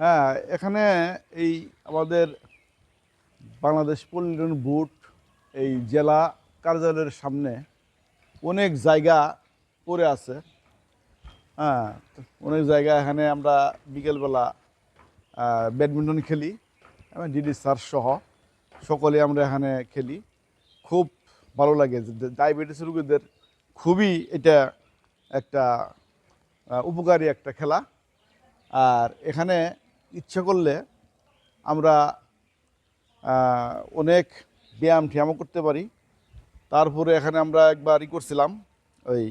হ্যাঁ এখানে এই আমাদের বাংলাদেশ পল্লীন বুট এই জেলা কার্যালয়ের সামনে অনেক জায়গা পড়ে আছে। হ্যাঁ অনেক জায়গা এখানে আমরা বিকেলবেলা ব্যাডমিন্টন খেলি, এবং ডিডি স্যার সহ সকলে আমরা এখানে খেলি। খুব ভালো লাগে ডায়াবেটিস রোগীদের খুবই এটা একটা উপকারী একটা খেলা। আর এখানে করলে আমরা অনেক ব্যায়াম ঠিয়ামও করতে পারি। তারপরে এখানে আমরা একবার ই করছিলাম, ওই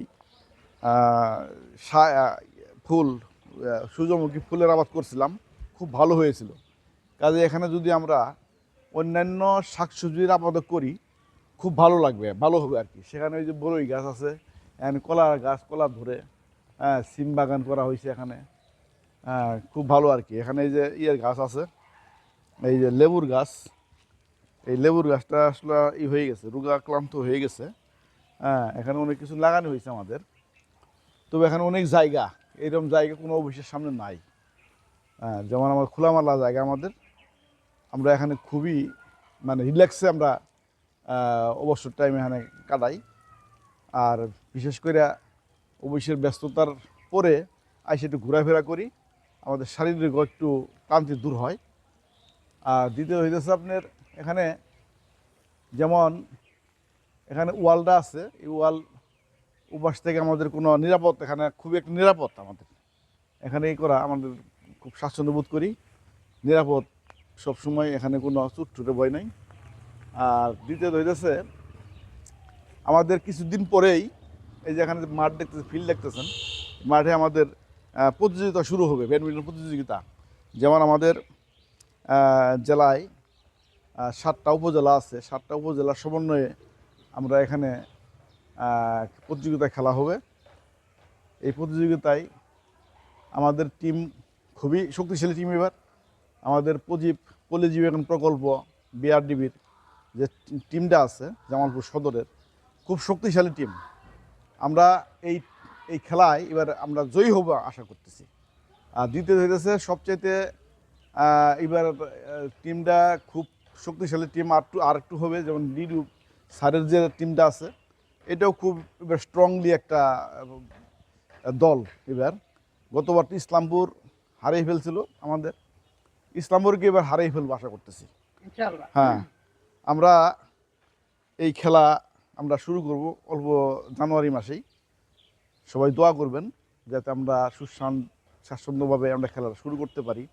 ফুল সূর্যমুখী ফুলের আবাদ করছিলাম। খুব ভালো হয়েছিল। কাজে এখানে যদি আমরা অন্যান্য শাকসবজির আবাদ করি, খুব ভালো লাগবে, ভালো হবে আর কি। সেখানে ওই যে বড়ই গাছ আছে এখানে কলা গাছ কলা ধরে হ্যাঁ সিম বাগান করা হয়েছে এখানে। হ্যাঁ খুব ভালো আর কি। এখানে এই যে ইয়ের গাছ আছে, এই যে লেবুর গাছ। এই লেবুর গাছটা আসলে ই হয়ে গেছে, রোগাক্রান্ত হয়ে গেছে। হ্যাঁ এখানে অনেক কিছু লাগানো হয়েছে আমাদের। তবে এখানে অনেক জায়গা, এরকম জায়গা কোনো অফিসের সামনে নাই। হ্যাঁ যেমন আমার খোলামেলা জায়গা আমাদের। আমরা এখানে খুবই মানে রিল্যাক্সে আমরা অবসর টাইম এখানে কাটাই। আর বিশেষ করে অফিসের ব্যস্ততার পরে আইসে একটু ঘোরাফেরা করি। আমাদের শারীরিক একটু ক্লান্তি দূর হয়। আর দ্বিতীয় হইতেছে আপনার এখানে যেমন এখানে ওয়ালটা আছে, এই ওয়াল উপাস থেকে আমাদের কোনো নিরাপদ, এখানে খুবই একটা নিরাপদ আমাদের। এখানে এই করা আমাদের খুব স্বাচ্ছন্দ্য বোধ করি। নিরাপদ সবসময় এখানে কোনো চুট টুটে ভয় নাই। আর দ্বিতীয়ত হইতেছে আমাদের কিছুদিন পরেই এই যে এখানে মাঠ দেখতেছে ফিল্ড দেখতেছেন, মাঠে আমাদের প্রতিযোগিতা শুরু হবে, ব্যাডমিন্টন প্রতিযোগিতা। যেমন আমাদের জেলায় সাতটা উপজেলা আছে। সাতটা উপজেলার সমন্বয়ে আমরা এখানে প্রতিযোগিতা খেলা হবে। এই প্রতিযোগিতায় আমাদের টিম খুবই শক্তিশালী টিম এবার। আমাদের প্রজীব পল্লীজীবন প্রকল্প, বিআরডিবির যে টিমটা আছে, জামালপুর সদরের, খুব শক্তিশালী টিম। আমরা এই এই খেলায় এবার আমরা জয়ী হব আশা করতেছি। আর দ্বিতীয় হইতেছে সবচাইতে এবার টিমটা খুব শক্তিশালী টিম আর একটু আর একটু হবে যেমন ডিডু স্যারের যে টিমটা আছে এটাও খুব এবার স্ট্রংলি একটা দল এবার। গতবার তো ইসলামপুর হারিয়ে ফেলছিল আমাদের। ইসলামপুরকে এবার হারিয়ে ফেলব আশা করতেছি। হ্যাঁ আমরা এই খেলা আমরা শুরু করব অল্প জানুয়ারি মাসেই। সবাই দোয়া করবেন যাতে আমরা সুশান স্বাচ্ছন্দ্যভাবে আমরা খেলা শুরু করতে পারি।